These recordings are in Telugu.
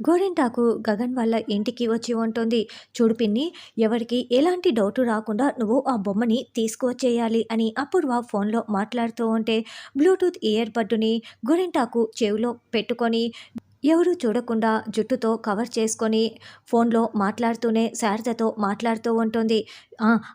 గోరింటాకు గగన్ వాళ్ళ ఇంటికి వచ్చి ఉంటుంది. చూడు పిన్ని ఎవరికి ఎలాంటి డౌట్ రాకుండా నువ్వు ఆ బొమ్మని తీసుకువచ్చేయాలి అని అపూర్వ ఫోన్లో మాట్లాడుతూ ఉంటే బ్లూటూత్ ఇయర్ బడ్డుని గోరింటాకు చెవిలో పెట్టుకొని ఎవరు చూడకుండా జుట్టుతో కవర్ చేసుకొని ఫోన్లో మాట్లాడుతూనే శారదతో మాట్లాడుతూ ఉంటుంది.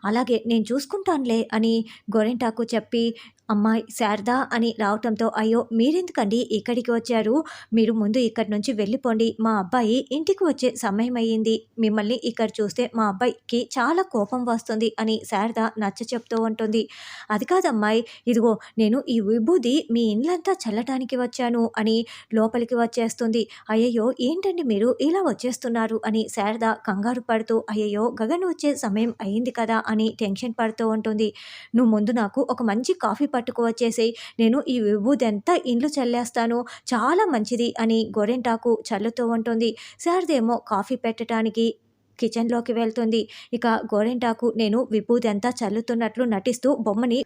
అలాగే నేను చూసుకుంటానులే అని గోరింటాకు చెప్పి అమ్మాయి శారద అని రావటంతో అయ్యో మీరెందుకండి ఇక్కడికి వచ్చారు? మీరు ముందు ఇక్కడి నుంచి వెళ్ళిపోండి. మా అబ్బాయి ఇంటికి వచ్చే సమయం అయ్యింది మిమ్మల్ని ఇక్కడ చూస్తే మా అబ్బాయికి చాలా కోపం వస్తుంది అని శారద నచ్చ చెప్తూ ఉంటుంది. అది కాదమ్మాయి ఇదిగో నేను ఈ విభూది మీ ఇండ్లంతా చల్లటానికి వచ్చాను అని లోపలికి వచ్చేస్తుంది. అయ్యయ్యో ఏంటండి మీరు ఇలా వచ్చేస్తున్నారు అని శారద కంగారు పడుతూ అయ్యయ్యో గగన్ వచ్చే సమయం అయింది కదా అని టెన్షన్ పడుతూ ఉంటుంది. నువ్వు ముందు నాకు ఒక మంచి కాఫీ పట్టుకువచ్చేసి నేను ఈ విభూది అంతా ఇండ్లు చల్లేస్తాను చాలా మంచిది అని గోరింటాకు చల్లుతూ ఉంటుంది. శారదేమో కాఫీ పెట్టడానికి కిచెన్లోకి వెళ్తుంది. ఇక గోరెంటాకు నేను విభూది అంతా చల్లుతున్నట్లు నటిస్తూ బొమ్మని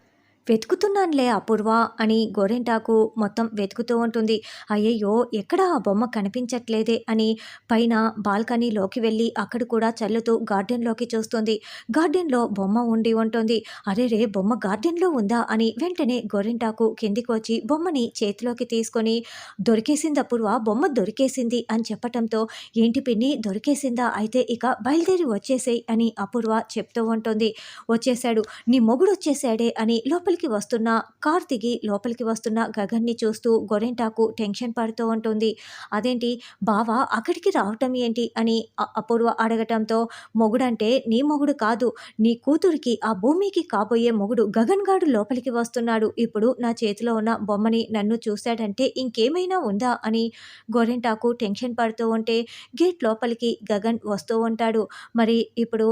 వెతుకుతున్నానులే అపూర్వ అని గోరెంటాకు మొత్తం వెతుకుతూ ఉంటుంది. అయ్యయ్యో ఎక్కడ ఆ బొమ్మ కనిపించట్లేదే అని పైన బాల్కనీలోకి వెళ్ళి అక్కడ కూడా చల్లుతూ గార్డెన్లోకి చూస్తుంది. గార్డెన్లో బొమ్మ ఉండి ఉంటుంది. అరే రే బొమ్మ గార్డెన్లో ఉందా అని వెంటనే గోరెంటాకు కిందికి వచ్చి బొమ్మని చేతిలోకి తీసుకొని దొరికేసింది అపూర్వ బొమ్మ దొరికేసింది అని చెప్పటంతో ఏంటి పిన్ని దొరికేసిందా? అయితే ఇక బయలుదేరి వచ్చేసేయి అని అపూర్వ చెప్తూ ఉంటుంది. వచ్చేశాడు. నీ మొగుడు వచ్చేసాడే అని లోపలికి లోపలికి వస్తున్న కార్ దిగి లోపలికి వస్తున్న గగన్ని చూస్తూ గొరెంటాకు టెన్షన్ పడుతూ ఉంటుంది. అదేంటి? బావ అక్కడికి రావటం ఏంటి? అని అపూర్వ అడగటంతో మొగుడంటే నీ మొగుడు కాదు. నీ కూతురికి ఆ భూమికి కాబోయే మొగుడు గగన్ గాడు లోపలికి వస్తున్నాడు. ఇప్పుడు నా చేతిలో ఉన్న బొమ్మని నన్ను చూశాడంటే ఇంకేమైనా ఉందా? అని గొరెంటాకు టెన్షన్ పడుతూ ఉంటే గేట్ లోపలికి గగన్ వస్తూ ఉంటాడు. మరి ఇప్పుడు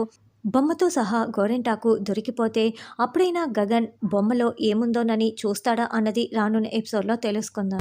బొమ్మతో సహా గోరెంటాకు దొరికిపోతే అప్పుడైనా గగన్ బొమ్మలో ఏముందోనని చూస్తాడా అన్నది రానున్న ఎపిసోడ్లో తెలుసుకుందాం.